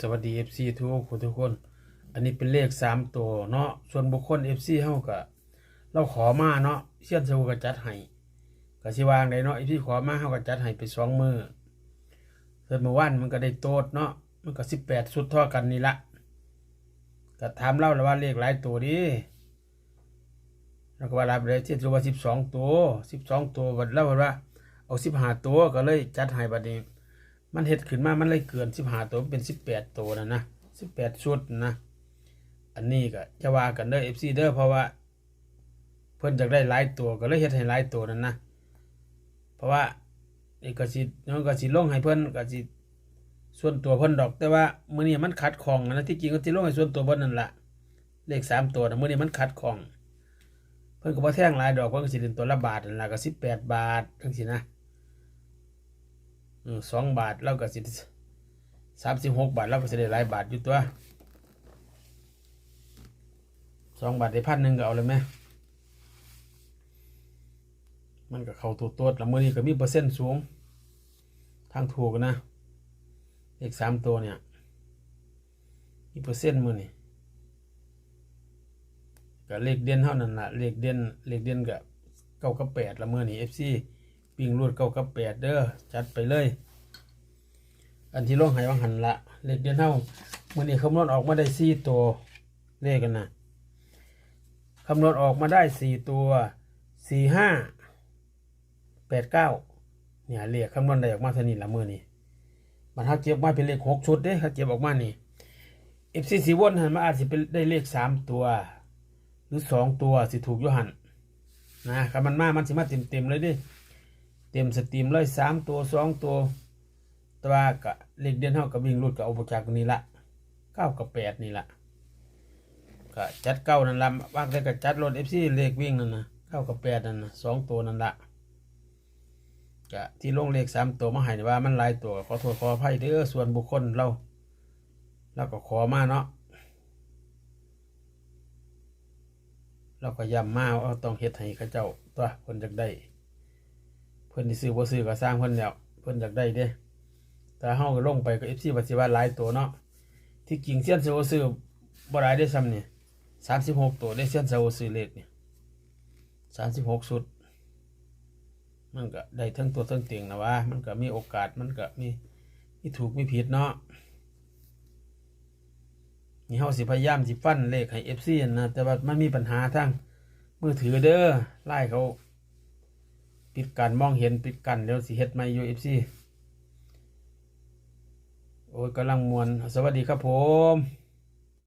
สวัสดี FC ทุกคนทุกคน อันนี้เป็นเลขสามตัวเนาะส่วนบุคคล FC เฮาก็เราขอมาเนาะเชียนสูก็จัดให้ก็สิวางได้เนาะ FC ขอมาเฮาก็จัดให้ไปสองมือเพิ่นเมื่อวานมันก็ได้โตดเนาะมันก็18สุดท่ากันนี่ละก็ถามเล่าแล้วว่าเลขหลายตัวดิแล้วก็ว่ารับเลยเชียนสูว่า12ตัว12ตัวบัดเล่าว่าเอา15ตัวก็เลยจัดให้บัดนี้ มันเห็ดขึ้นมา มันเลยเกินสิบห้าตัวเป็นสิบแปดตัวนะนะสิบแปดชุดนะ อันนี้ก็จะว่ากันเด้อเอฟซีเด้อเพราะว่า เพิ่นอยากได้หลายตัวก็เลยเฮ็ดให้หลายตัวนั่นนะ เพราะว่านี่ก็สิน้องก็สิลงให้เพิ่นก็สิส่วนตัวเพิ่นดอก แต่ว่ามื้อนี้มันขัดของนะที่จริงก็สิลงให้ส่วนตัวเพิ่นนั่นละเลขสามตัวนะมื้อนี้มันขัดของ เพิ่นก็บ่แท่งหลายดอกเพิ่นก็สิเป็นตัวละบาทนั่นล่ะก็18บาทจังซี่นะ สองบาทเราก็สิสามสิบหกบาทเราก็สิได้หลายบาทอยู่ตัวสองบาทได้พันหนึ่งก็เอาเลยไหมมันก็เข้าตัวตัวแล้วมื่อนี้ก็มีเปอร์เซ็นต์สูง ทางถูกนะเลขสามตัวเนี่ยมีเปอร์เซ็นต์มือนี่ก็เลขเด่นเท่านั้นละเลขเด่นเลขเด่นกับเก้ากับแปดละมือนี่เอฟซีปิงรวดเก้ากับแปดเด้อจัดไปเลย อันที่ลงหายวังหันละเลขเด่นเท่ามือนี้คำนวณออกมาได้สี่ตัวเลขกันนะคำนวณออกมาได้สี่ตัวสี่ห้าแปดเก้าเนี่ยเลขคำนวณได้ออกมาเท่านี้ละมือนี้มันถ้าเก็บมาเป็นเลขหกชุดเด้ถ้าเก็บออกมานี่เอฟซีสีวนหันมาอาจจะเป็นได้เลขสามตัว หรือสองตัวสิถูกยุหันนะคำมันมามันสิมาเต็มเต็มเลยดิเต็มสตรีมเลยสามตัวสองตัว แต่ว่าก็เลขเด่นเท่ากับวิ่งรุดกับเอาบจากนี้ละเก้ากับแปดนี่ละก็จัดเก้านั่นละว่างแต่ก็จัดรถเอฟซีเลขวิ่งนั่นนะเก้ากับแปดนั่นนะสองตัวนั่นละก็ที่ลงเลขสามตัวมาให้ว่ามันหลายตัวขอโทษขออภัยเด้อส่วนบุคคลเราเราก็ขอมาเนาะเราก็ย้ำมาว่าต้องเฮ็ดให้ข้าเจ้าตัวคนจากได้ เพิ่นที่ซื้อบ่ซื้อก็สร้างเพิ่นแล้วเพิ่นอยากได้เด้ แต่เฮาก็ลงไปก็ FC ว่าสิว่าหลายตัวเนาะที่จริงเซียนสิบ่ซื้อบ่หลายได้ซ้ำนี่36ตัวได้เซียนสิบ่ซื้อเลขนี่36สุด มันก็ได้ทั้งตัวทั้งเตียงนะว่า มันก็มีโอกาสมันก็มีมีถูกมีผิดเนาะนี่เฮาสิพยายามสิฟันเลขให้ FC นั่นะแต่ว่ามันมีปัญหาทางมือถือเด้อไล่เขาปิดการมองเห็นปิดกันเดี๋ยวสิเฮ็ดไม่ยูเอฟซี โอ้ยกำลังมวน สวัสดีครับผม